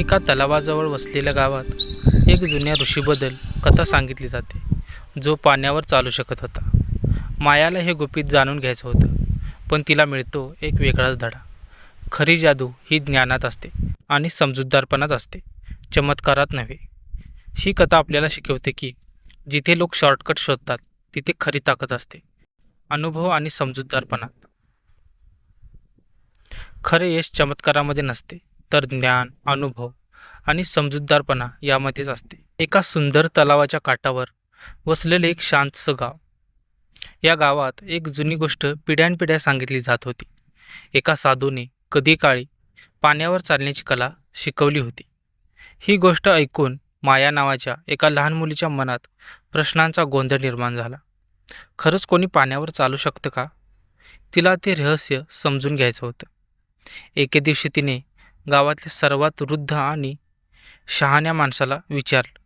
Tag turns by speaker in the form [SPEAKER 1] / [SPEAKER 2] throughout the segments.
[SPEAKER 1] एका तलावाजवळ वसलेल्या गावात एक जुन्या ऋषीबद्दल कथा सांगितली जाते जो पाण्यावर चालू शकत होता. मायाला हे गुपित जाणून घ्यायचं होतं पण तिला मिळतो एक वेगळाच धडा. खरी जादू ही ज्ञानात असते आणि समजूतदारपणात असते चमत्कारात नव्हे. ही कथा आपल्याला शिकवते की जिथे लोक शॉर्टकट शोधतात तिथे खरी ताकद असते. अनुभव आणि समजूतदारपणात. खरे यश चमत्कारामध्ये नसते तर ज्ञान अनुभव आणि समजूतदारपणा यामध्येच असते. एका सुंदर तलावाच्या काठावर वसलेले एक शांतसं गाव. या गावात एक जुनी गोष्ट पिढ्यानपिढ्या सांगितली जात होती. एका साधूने कधी काळी पाण्यावर चालण्याची कला शिकवली होती. ही गोष्ट ऐकून माया नावाच्या एका लहान मुलीच्या मनात प्रश्नांचा गोंधळ निर्माण झाला. खरंच कोणी पाण्यावर चालू शकतं का? तिला ते रहस्य समजून घ्यायचं होतं. एके दिवशी तिने गावातल्या सर्वात वृद्ध आणि शहाण्या माणसाला विचारलं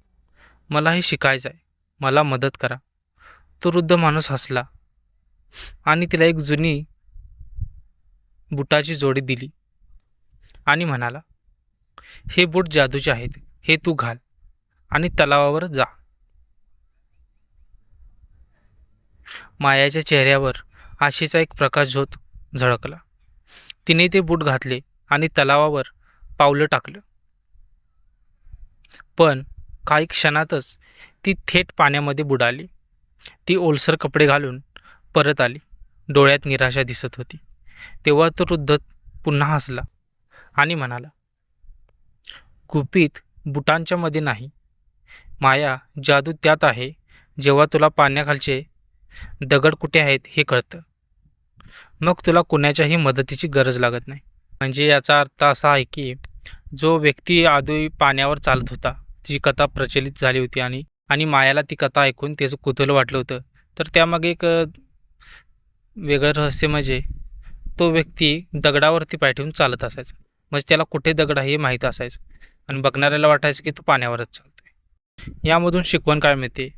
[SPEAKER 1] मला हे शिकायचं आहे. मला मदत करा. तो वृद्ध माणूस हसला आणि तिला एक जुनी बुटाची जोडी दिली आणि म्हणाला हे बूट जादूचे आहेत. हे तू घाल आणि तलावावर जा. मायाच्या चेहऱ्यावर आशेचा एक प्रकाश झोत झळकला. तिने ते बूट घातले आणि तलावावर पावलं टाकलं. पण काही क्षणातच ती थेट पाण्यामध्ये बुडाली. ती ओलसर कपडे घालून परत आली. डोळ्यात निराशा दिसत होती. तेव्हा तो वृद्ध पुन्हा हसला आणि म्हणाला गुपित बुटांच्या मध्ये नाही. माया जादू त्यात आहे. जेव्हा तुला पाण्याखालचे दगड कुठे आहेत हे कळतं. मग तुला कुणाच्याही मदतीची गरज लागत नाही. म्हणजे याचा अर्थ असा आहे की जो व्यक्ती आधी पाण्यावर चालत होता जी कथा प्रचलित झाली होती आणि आणि मायाला ती कथा ऐकून त्याचं कुतूहल वाटलं होतं. तर त्यामागे एक वेगळं रहस्य म्हणजे तो व्यक्ती दगडावरती पाय ठेवून चालत असायचा. म्हणजे त्याला कुठे दगड आहे हे माहीत असायचं. आणि बघणाऱ्याला वाटायचं की तो पाण्यावरच चालतोय. यामधून शिकवण काय मिळते?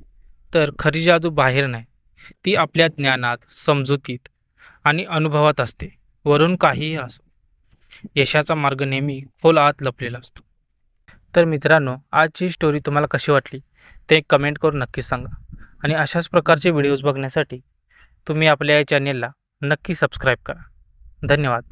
[SPEAKER 1] तर खरी जादू बाहेर नाही. ती आपल्या ज्ञानात समजुतीत आणि अनुभवात असते. वरून काहीही असो. यशाचा मार्ग नेहमी खोल आत लपलेला असतो. तर मित्रांनो आजची स्टोरी तुम्हाला कशी वाटली? ते कमेंट करून नक्की सांगा. आणि अशाच प्रकारचे व्हिडिओज बघण्यासाठी तुम्ही आपल्या या चॅनेलला नक्की सबस्क्राईब करा. धन्यवाद.